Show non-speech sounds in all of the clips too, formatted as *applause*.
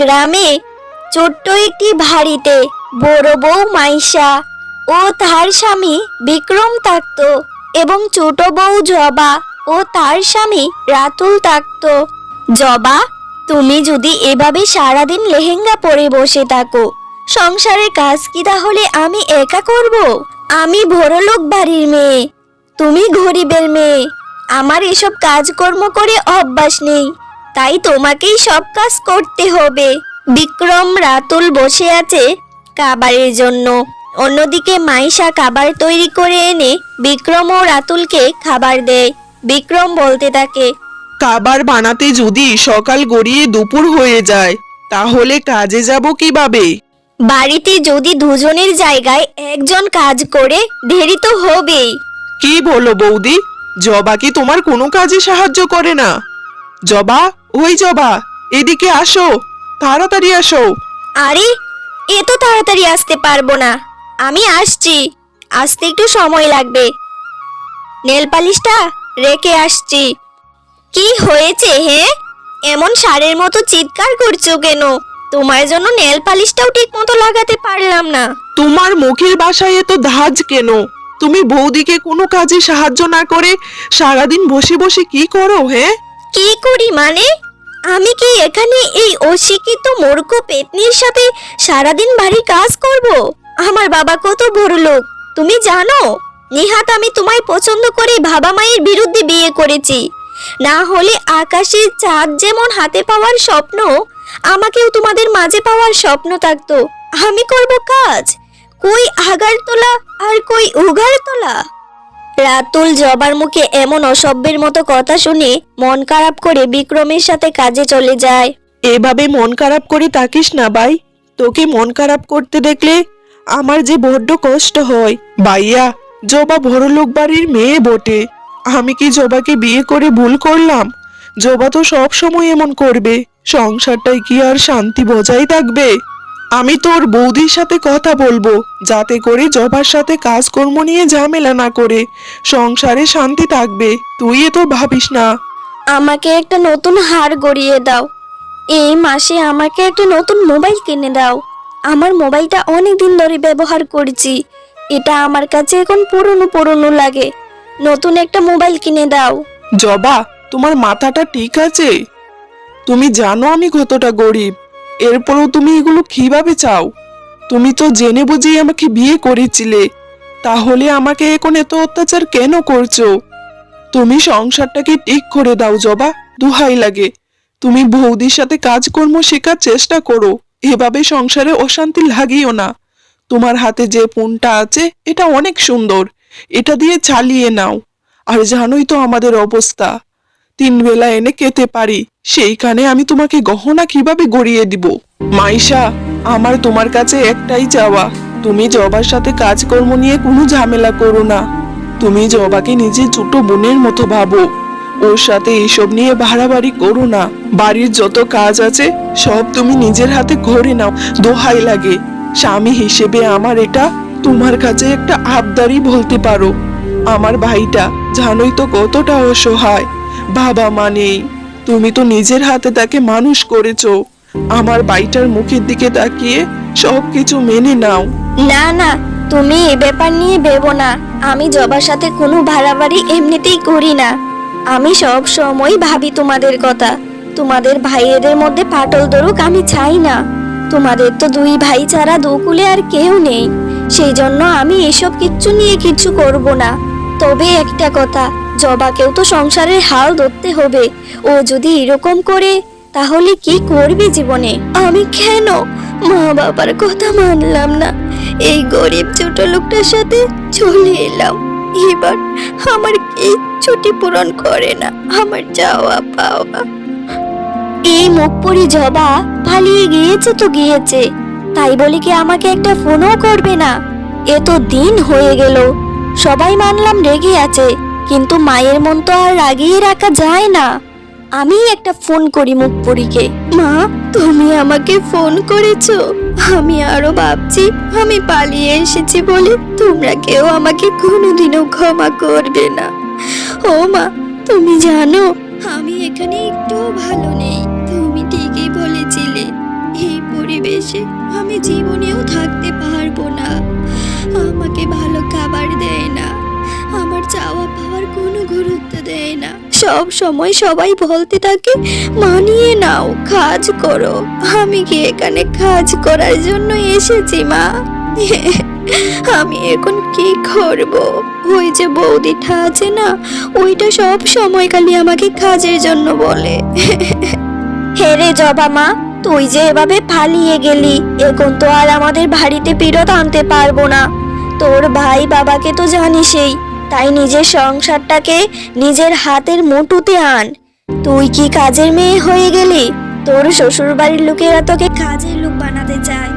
গ্রামে ছোট্ট একটি বাড়িতে বড় বউ মাইশা ও তার স্বামী বিক্রম থাকত এবং ছোট বউ জবা ও তার স্বামী রাতুল থাকত। জবা, তুমি যদি এভাবে সারাদিন লেহেঙ্গা পরে বসে থাকো, সংসারের কাজ কি তাহলে আমি একা করব? আমি বড়লোক বাড়ির মেয়ে, তুমি গরিবের মেয়ে, আমার এসব কাজকর্ম করে অভ্যাস নেই। তাই তোমাকেই সব কাজ করতে হবে। বিক্রম রাতুল বসে আছে খাবারের জন্য। অন্যদিকে মাইশা খাবার তৈরি করে এনে বিক্রম ও রাতুলকে খাবার দেয়। বিক্রম বলতে থাকে খাবার বানাতে যদি সকাল গড়িয়ে দুপুর হয়ে যায় তাহলে কাজে যাব কীভাবে? বাড়িতে যদি দুজনের জায়গায় একজন কাজ করে দেরি তো হবেই। কি বলো বৌদি? জবা কি তোমার কোনো কাজে সাহায্য করে না? জবা? ওই জবা এদিকে আসো তাড়াতাড়ি আসো। আরে এত তাড়াতাড়ি আসতে পারব না। আমি আসছি আসতে একটু সময় লাগবে। নেল পালিশটা রেখে আসছি। কি হয়েছে হে এমন সারের মতো চিৎকার করছ কেন? তোমার জন্য নেল পালিশটাও ঠিক মতো লাগাতে পারলাম না। তোমার মুখের বাসায় এত ধাজ কেন? তুমি বৌদিকে কোনো কাজে সাহায্য না করে সারাদিন বসে বসে কি করো হ্যাঁ? কি করি মানে? আমি কি এখানে এই অশিক্ষিত মূর্খ পেতনির সাথে সারাদিন বাড়ি কাজ করব? আমার বাবা কত বড় লোক, তুমি জানো? নিহাত আমি তোমায় পছন্দ করে বাবা মায়ের বিরুদ্ধে বিয়ে করেছি। না হলে আকাশের চাঁদ যেমন হাতে পাওয়ার স্বপ্ন, আমাকেও তোমাদের মাঝে পাওয়ার স্বপ্ন থাকতো। আমি করব কাজ। কই আগার তোলা আর কই উগার তোলা রাতুল জবার মুখে এমন অসভ্যের মতো কথা শুনে মন খারাপ করে বিক্রমের সাথে কাজে চলে যায়। এভাবে মন খারাপ করে তাকিস না ভাই। তোকে মন খারাপ করতে দেখলে আমার যে বড্ড কষ্ট হয়। ভাইয়া, জবা বড়লোক বাড়ির মেয়ে বটে। আমি কি জবাকে বিয়ে করে ভুল করলাম? জবা তো সব সময় এমন করবে। সংসারটাই কি আর শান্তি বজায় থাকবে? আমি তোর বৌদির সাথে কথা বলব যাতে করে জবার সাথে কাজকর্ম নিয়ে ঝামেলা না করে। সংসারে শান্তি থাকবে তুই এ তো ভাবিস না। আমাকে একটা নতুন হার গড়িয়ে দাও। এই মাসে আমাকে একটা নতুন মোবাইল কিনে দাও। আমার মোবাইলটা অনেক দিন ধরে ব্যবহার করছি। এটা আমার কাছে এখন পুরনো পুরনো লাগে। নতুন একটা মোবাইল কিনে দাও। জবা তোমার মাথাটা ঠিক আছে? তুমি জানো আমি কতটা গরিব। এরপরও তুমি এগুলো কীভাবে চাও? তুমি তো জেনে বুঝেই আমাকে বিয়ে করেছিলে। তাহলে আমাকে এখন এত অত্যাচার কেন করছ? তুমি সংসারটাকে ঠিক করে দাও, জবা। দুহাই লাগে। তুমি বৌদির সাথে কাজকর্ম শেখার চেষ্টা করো। এভাবে সংসারে অশান্তি লাগিও না। তোমার হাতে যে ফোনটা আছে, এটা অনেক সুন্দর। এটা দিয়ে চালিয়ে নাও। আর জানোই তো আমাদের অবস্থা। তিন বেলা এনে কেতে পারি। সেইখানে আমি তোমাকে গহনা কীভাবে গড়িয়ে দিব? মাইশা, আমার তোমার কাছে একটাই চাওয়া। তুমি জবার সাথে কাজকর্ম নিয়ে কোনো ঝামেলা করো না। তুমি জবাকে নিজের ছোট বোনের মতো ভাবো। ওর সাথে এইসব নিয়ে ভাড়াবাড়ি করো না। বাড়ির যত কাজ আছে, সব তুমি নিজের হাতে ঘরে নাও। দোহাই লাগে। স্বামী হিসেবে আমার এটা তোমার কাছে একটা আবদারি বলতে পারো। আমার ভাইটা জানোই তো কতটা অসহায়। বাবা মা নেই তুমি তো নিজের হাতে তাকে মানুষ করেছ। আমার ভাইটার মুখের দিকে তাকিয়ে সব কিছু মেনে নাও। না না, তুমি এ ব্যাপার নিয়ে ভেবো না। আমি জবার সাথে কোনো ভাড়াবাড়ি এমনিতেই করি না। আমি সব সময় ভাবি তোমাদের কথা। তোমাদের ভাইয়েদের মধ্যে পাটল দরুক আমি চাই না। তোমাদের তো দুই ভাই ছাড়া দুকুলে আর কেউ নেই। সেই জন্য আমি এসব কিচ্ছু নিয়ে কিছু করব না। তবে একটা কথা জবাকেও তো সংসারের হাল ধরতে হবে। ও যদি এরকম করে, তাহলে কি করবে জীবনে? আমি কেন? মা বাবার কথা মানলাম না। এই গরিব ছোট লোকটার সাথে চলে এলাম। এবার আমার কিচ্ছুটি পূরণ করে না। আমার যাওয়া পাওয়া। এই মুখ পরি জবা পালিয়ে গিয়েছে তো গিয়েছে। তাই বলে কি আমাকে একটা ফোনও করবে না? এত দিন হয়ে গেল। সবাই মানলাম রেগে আছে। কিন্তু মায়ের মন তো আর রাগিয়ে রাখা যায় না। আমি একটা ফোন করি মুখপুরীকে। মা, তুমি আমাকে ফোন করেছ। আমি আরও ভাবছি, আমি পালিয়ে এসেছি বলে তোমরা কেউ আমাকে কোনোদিনও ক্ষমা করবে না। ও মা, তুমি জানো, আমি এখানে একটু ভালো নেই। তুমি ঠিকই বলেছিলে, এই পরিবেশে আমি জীবনেও থাকতে পারব সব সময় সবাই বলতে থাকে, মানিয়ে নাও, কাজ করো। আমি কি এখানে কাজ করার জন্য এসেছি, মা? *laughs* আমি এখন কি করব? ওই যে বৌদিটা আছে না, ওইটা সব সময় খালি আমাকে কাজের জন্য বলে। *laughs* হেরে জবা মা, তুই যে এভাবে পালিয়ে গেলি, এখন তো আর আমাদের বাড়িতে ফেরত আনতে পারব না। তোর ভাই বাবাকে তো জানিসই তাই নিজের সংসারটাকে নিজের হাতের মুঠোতে আন। তুই কি কাজের মেয়ে হয়ে গেলি? তোর শ্বশুর বাড়ির লোকেরা তোকে কাজের লোক বানাতে চায়।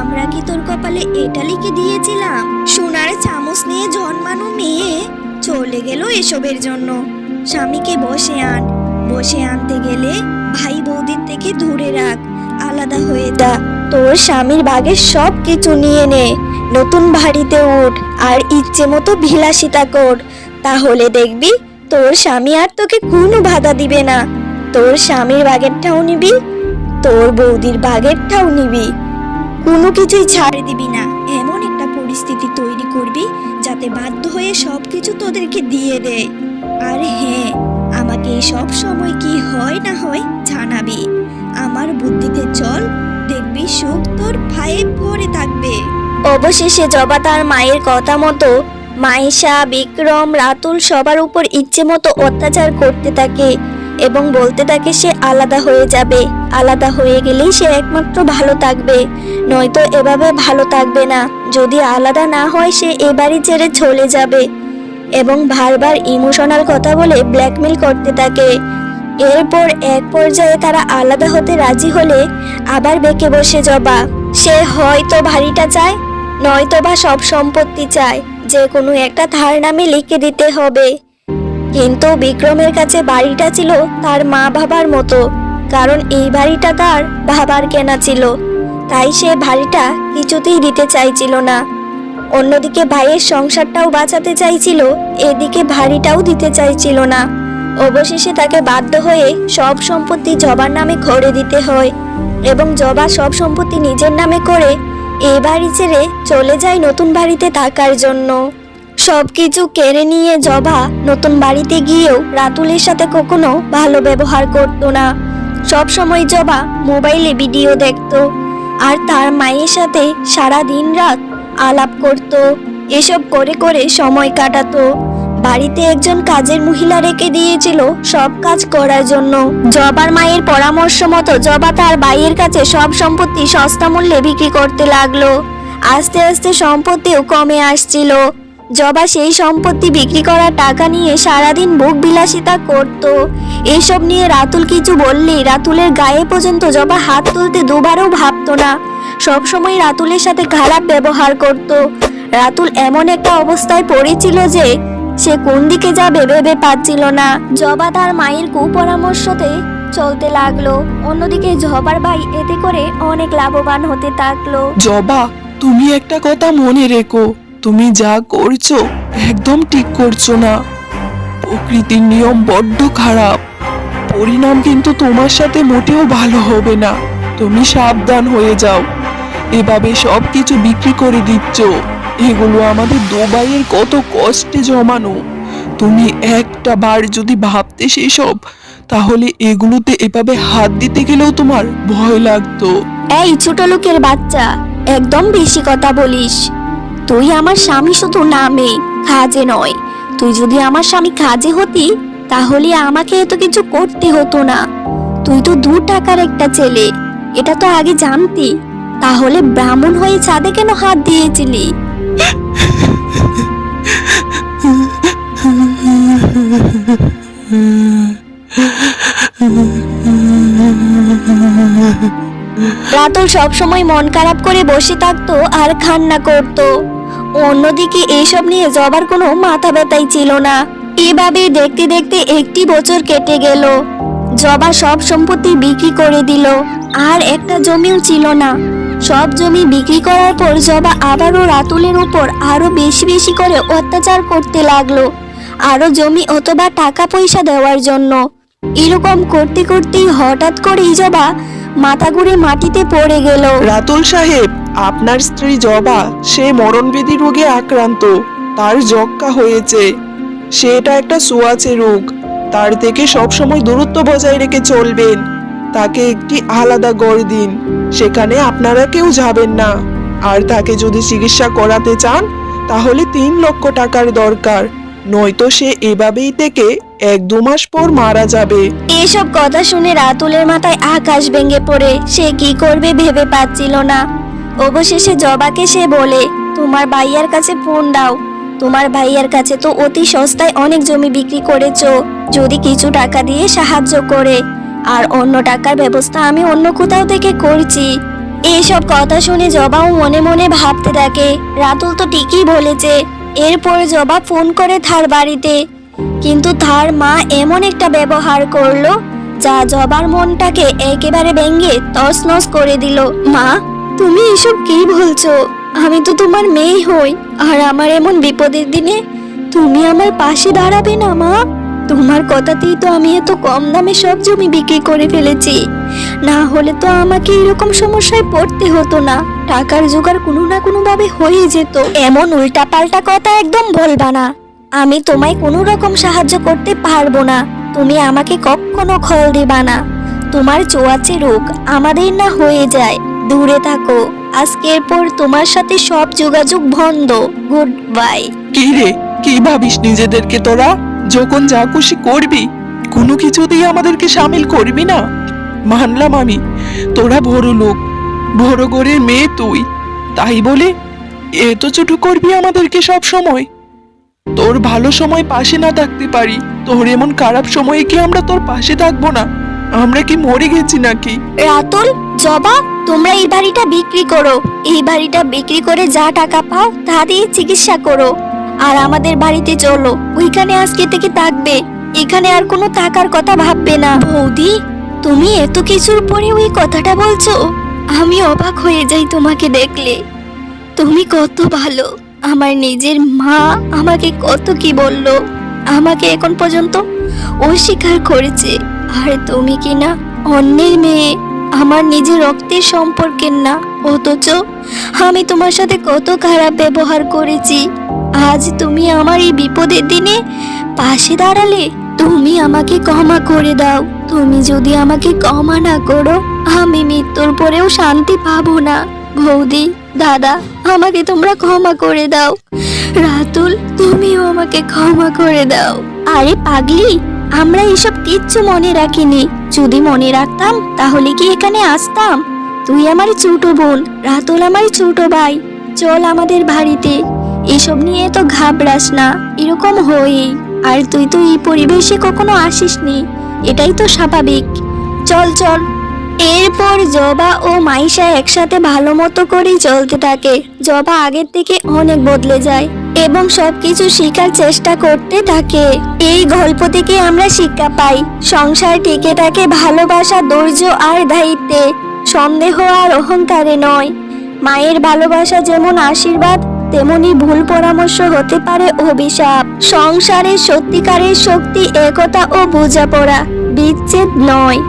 আমরা কি তোর কপালে এটা লিখে দিয়েছিলাম? সোনার চামচ নিয়ে জন্মানো মেয়ে চলে গেল এসবের জন্য। স্বামীকে বসে আন। বসে আনতে গেলে ভাই বৌদির থেকে দূরে রাখ। আলাদা হয়ে যা। তোর স্বামীর ভাগের সব কিছু নিয়ে নে। নতুন বাড়িতে উঠ, আর ইচ্ছে মতো ভিলাসিতা কর। তাহলে দেখবি, তোর স্বামী আর তোকে কোনো বাধা দিবে না। তোর স্বামীর বাগেরটাও নিবি, তোর বৌদির বাগেরটাও নিবি। কোনো কিছুই ছাড়ে দিবি না। এমন একটা পরিস্থিতি তৈরি করবি, যাতে বাধ্য হয়ে সব কিছু তোদেরকে দিয়ে দেয় আর হ্যাঁ আমাকে সব সময় কি হয় না হয় জানাবি। আমার বুদ্ধিতে চল, দেখবি সুখ তোর ভাইয়ে ভরে থাকবে। অবশেষে জবা তার মায়ের কথা মতো মাইশা বিক্রম, রাতুল সবার উপর ইচ্ছে মতো অত্যাচার করতে থাকে এবং বলতে থাকে সে আলাদা হয়ে যাবে। আলাদা হয়ে গেলেই সে একমাত্র ভালো থাকবে। নয়তো এভাবে ভালো থাকবে না। যদি আলাদা না হয় সে এ বাড়ি ছেড়ে চলে যাবে এবং বারবার ইমোশনাল কথা বলে ব্ল্যাকমেল করতে থাকে। এরপর এক পর্যায়ে তারা আলাদা হতে রাজি হলে আবার বেঁকে বসে জবা। সে হয়তো ভারীটা চায় নয়তো বা সব সম্পত্তি চায় যে কোনো একটা ধার নামে লিখে দিতে হবে। কিন্তু বিক্রমের কাছে বাড়িটা ছিল তার মা বাবার মতো, কারণ এই বাড়িটা তার বাবার কেনা ছিল। তাই সে বাড়িটা কিছুতেই দিতে চাইছিল না। অন্যদিকে ভাইয়ের সংসারটাও বাঁচাতে চাইছিল, এদিকে ভারীটাও দিতে চাইছিল না। অবশেষে তাকে বাধ্য হয়ে সব সম্পত্তি জবার নামে করে দিতে হয়, এবং জবা সব সম্পত্তি নিজের নামে করে এই বাড়ি ছেড়ে চলে যায় নতুন বাড়িতে থাকার জন্য। সব কিছু কেড়ে নিয়ে জবা নতুন বাড়িতে গিয়েও রাতুলের সাথে কখনো ভালো ব্যবহার করত না। সব সময় জবা মোবাইলে ভিডিও দেখত আর তার মায়ের সাথে সারা দিন রাত আলাপ করত। এসব করে করে সময় কাটাতো। বাড়িতে একজন কাজের মহিলা রেখে দিয়েছিল সব কাজ করার জন্য। জবার মায়ের পরামর্শ মতো জবা তার ভাইয়ের কাছে সব সম্পত্তি সস্তা মূল্যে বিক্রি করতে লাগল। আস্তে আস্তে সম্পত্তিও কমে আসছিল। জবা সেই সম্পত্তি বিক্রি করা টাকা নিয়ে সারাদিন ভোগ বিলাসিতা করত। এসব নিয়ে রাতুল কিছু বললেই রাতুলের গায়ে পর্যন্ত জবা হাত তুলতে দুবারও ভাবতো না। সবসময় রাতুলের সাথে খারাপ ব্যবহার করত। রাতুল এমন একটা অবস্থায় পড়েছিল যে সে কোন দিকে যাবে ভেবে পাচ্ছিল না। জবা তার মায়ের কুপরামর্শতে চলতে লাগল। অন্যদিকে জবার ভাই এতে করে অনেক লাভবান হতে থাকল। জবা, তুমি একটা কথা মনে রেখো। তুমি যা করছ, একদম ঠিক করছ না। প্রকৃতির নিয়ম বড্ড খারাপ। পরিণাম কিন্তু তোমার সাথে মোটেও ভালো হবে না। তুমি সাবধান হয়ে যাও। এভাবে সব কিছু বিক্রি করে দিচ্ছ। এগুলো আমাদের দুবাইয়ের কত কষ্টে জমানো। তুমি একটা বার যদি ভাবতে সেসব, তাহলে এগুলোতে এভাবে হাত দিতে গেলেও তোমার ভয় লাগতো। এই ছোট লোকের বাচ্চা, একদম বেশি কথা বলিস। তুই আমার স্বামী শুধু নামে কাজে নয়। তুই যদি আমার স্বামী কাজে হতি, তাহলে আমাকে এত কিছু করতে হতো না। তুই তো দু টাকার একটা ছেলে, এটা তো আগে জানতি। তাহলে ব্রাহ্মণ হয়ে চাঁদে কেন হাত দিয়েছিলি? রাতুল সবসময় মন খারাপ করে বসে থাকতো আর কান্না করতো। অন্যদিকে এইসব নিয়ে জবার কোনো মাথা ব্যথাই ছিল না। এভাবে দেখতে দেখতে একটি বছর কেটে গেল। জবা সব সম্পত্তি বিক্রি করে দিল, আর একটা জমিও ছিল না। সব জমি বিক্রি করার পর জবা আবারও রাতুলের উপর আরও বেশি বেশি করে অত্যাচার করতে লাগল। আরও জমি অথবা টাকা পয়সা দেওয়ার জন্য। এরকম করতে করতেই হঠাৎ করেই জবা মাথা ঘুরে মাটিতে পড়ে গেল। রাতুল সাহেব, আপনার স্ত্রী জবা, সে মরণবেদী রোগে আক্রান্ত। তার যক্কা হয়েছে। সেটা একটা সোয়াচে রোগ। তার থেকে সবসময় দূরত্ব বজায় রেখে চলবেন। তাকে একটি আলাদা গড় দিন। সেখানে আপনারা কেউ যাবেন না। আর তাকে যদি চিকিৎসা করাতে চান, তাহলে তিন লক্ষ টাকার দরকার। নয়তো সে এভাবেই থেকে এক দু মাস পর মারা যাবে। এসব কথা শুনে রাতুলের মাথায় আকাশ ভেঙে পড়ে। সে কি করবে ভেবে পাচ্ছিল না। অবশেষে জবাকে সে বলে, তোমার ভাইয়ার কাছে ফোন দাও। তোমার ভাইয়ার কাছে তো অতি সস্তায় অনেক জমি বিক্রি করেছ। যদি কিছু টাকা দিয়ে সাহায্য করে আর অন্য টাকার ব্যবস্থা আমি অন্য কোথাও থেকে করছি। এইসব কথা শুনে জবাও মনে মনে ভাবতে থাকে। রাতুল তো ঠিকই বলেছে, এরপর জবা ফোন করে থার বাড়িতে। কিন্তু তার মা এমন একটা ব্যবহার করল, যা জবার মনটাকে একেবারে ভেঙে তছনছ করে দিল। মা, তুমি এসব কি বলছো? আমি তো তোমার মেয়ে হই, আর আমার এমন বিপদের দিনে তুমি আমার পাশে দাঁড়াবে না, মা। তোমার কথাতেই তো আমি এত কম দামে সব জমি বিক্রি করে ফেলেছি। না হলে তো আমাকে এরকম সমস্যায় পড়তে হতো না। টাকার জোগাড় কোনো না কোনো ভাবে হয়ে যেত। এমন উল্টাপাল্টা কথা একদম বলবা না। আমি তোমায় কোনো রকম সাহায্য করতে পারব না। তুমি আমাকে কখনো খল দিবা না। তোমার চোয়াচে রোগ আমাদের না হয়ে যায়। দূরে থাকো। আজকের পর তোমার সাথে সব যোগাযোগ বন্ধ। গুড বাই কি রে? কি ভাবিস নিজেদেরকে তোরা? যখন যা খুশি করবি, কোনো কিছুতেই আমাদেরকে সামিল করবি না। মানলাম আমি, তোরা বড় লোক বড় ঘরের মেয়ে তুই। তাই বলে এত ছোট করবি আমাদেরকে সব সময়? তোর ভালো সময় পাশে না থাকতে পারি, তোর এমন খারাপ সময়ে কি আমরা তোর পাশে থাকব না? আমরা কি মরে গেছি নাকি? রাতুল, জবা, তোমরা এই বাড়িটা বিক্রি করো। এই বাড়িটা বিক্রি করে যা টাকা পাও, তা দিয়ে চিকিৎসা করো। আর আমাদের বাড়িতে চলো। ওইখানে আজকে থেকে থাকবে। এখানে আর কোনো টাকার কথা ভাববে না। বৌদি, তুমি এত কিছুর পরে ওই কথাটা বলছো? আমি অবাক হয়ে যাই তোমাকে দেখলে। তুমি কত ভালো। আমার নিজের মা আমাকে কত কি বলল। আমাকে এখন পর্যন্ত অস্বীকার করেছে। আর তুমি কি না অন্যের মেয়ে? আমার নিজের রক্তের সম্পর্কের না। অথচ আমি তোমার সাথে কত খারাপ ব্যবহার করেছি। আজ তুমি আমার এই বিপদের দিনে পাশে দাঁড়ালে তুমি আমাকে ক্ষমা করে দাও। তুমি যদি আমাকে ক্ষমা না করো, আমি মৃত্যুর পরেও শান্তি পাবো না। বৌদি, দাদা, আমাকে তোমরা ক্ষমা করে দাও। রাতুল, তুমিও আমাকে ক্ষমা করে দাও। আরে পাগলি, আমরা এসব কিচ্ছু মনে রাখিনি। যদি মনে রাখতাম, তাহলে কি এখানে আসতাম? তুই আমার ছোট বোন, রাতুল আমার ছোট ভাই। চল আমাদের বাড়িতে। এসব নিয়ে তো ঘাবড়াস না, এরকম হয়েই আর তুই তো এই পরিবেশে কখনো আসিসনি, এটাই তো স্বাভাবিক। চল চল। এরপর জবা ও মাইশা একসাথে ভালো মতো করেই চলতে থাকে। জবা আগের থেকে অনেক বদলে যায় এবং সবকিছু শেখার চেষ্টা করতে থাকে। এই গল্প থেকে আমরা শিক্ষা পাই, সংসার টিকে থাকে ভালোবাসা, ধৈর্য আর দায়িত্বে। সন্দেহ আর অহংকারে নয়। মায়ের ভালোবাসা যেমন আশীর্বাদ তেমনি ভুল পরামর্শ হতে পারে অভিশাপ। সংসারের সত্যিকারের শক্তি একতা ও বোঝাপড়া বিচ্ছেদ নয়।